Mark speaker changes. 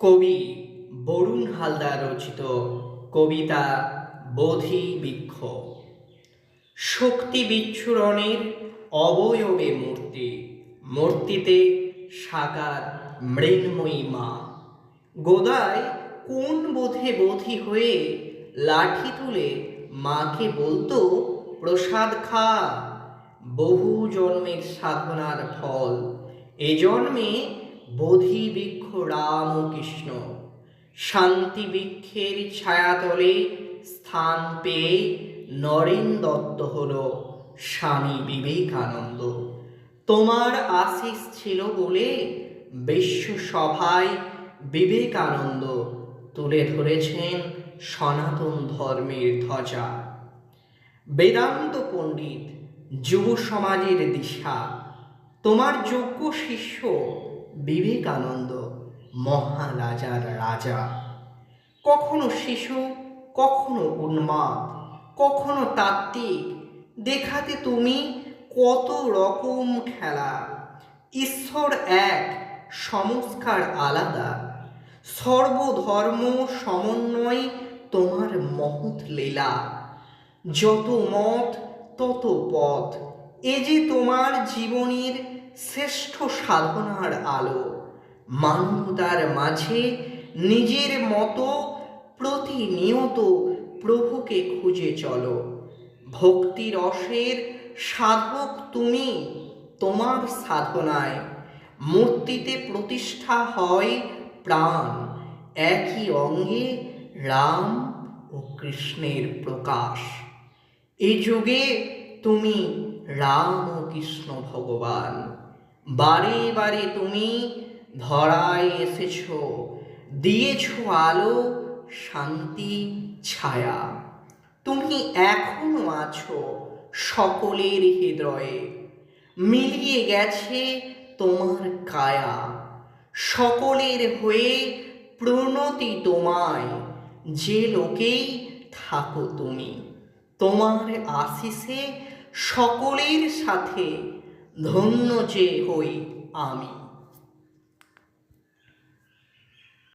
Speaker 1: কবি বরুণ হালদার রচিত কবিতা বোধি বৃক্ষ। শক্তি বিচ্ছুরণের অবয়বে মূর্তি, মূর্তিতে সাকার মৃন্ময়ী মা। গোদায় কোন বোধে বোধি হয়ে লাঠি তুলে মাকে বলতো, প্রসাদ খা, বহু জন্মের সাধনার ফল, এ জন্মে বোধি বৃক্ষ রাম কৃষ্ণ। শান্তি বৃক্ষের ছায়াতলে স্থান পেয়ে নরেন দত্ত হল স্বামী বিবেকানন্দ। তোমার আশিস ছিল বলে বিশ্ব সভায় বিবেকানন্দ তুলে ধরেছেন সনাতন ধর্মের ধ্বজা। বেদান্ত পণ্ডিত যুব সমাজের দিশা, তোমার যোগ্য শিষ্য বিবেকানন্দ মহারাজার রাজা। কখনো শিশু, কখনো উন্মাদ, কখনো তাত্ত্বিক, দেখাতে তুমি কত রকম খেলা। ঈশ্বর এক, সংস্কার আলাদা। সর্বধর্ম সমন্বয় তোমার মহৎ লীলা। যত মত, তত পথ। এ যে তোমার জীবনের শ্রেষ্ঠ সাধনার আলো, মানবতার মাঝে নিজের মতো প্রতিনিয়ত প্রভুকে খুঁজে চলো। ভক্তি রসের সাধক তুমি তোমার সাধনায়। মূর্তিতে প্রতিষ্ঠা হয় প্রাণ, একই অঙ্গে রাম ও কৃষ্ণের প্রকাশ। এ যুগে তুমি রাম ও কৃষ্ণ ভগবান। বারে বারে তুমি ধরায় এসেছ, দিয়েছ আলো, শান্তি, ছায়া। তুমি এখনও আছো সকলের হৃদয়ে। মিলিয়ে গেছে তোমার কায়া। সকলের হয়ে প্রণতি তোমায়, যে লোকেই থাকো তুমি। তোমার আশিসে সকলের সাথে ধন্য যে হই আমি।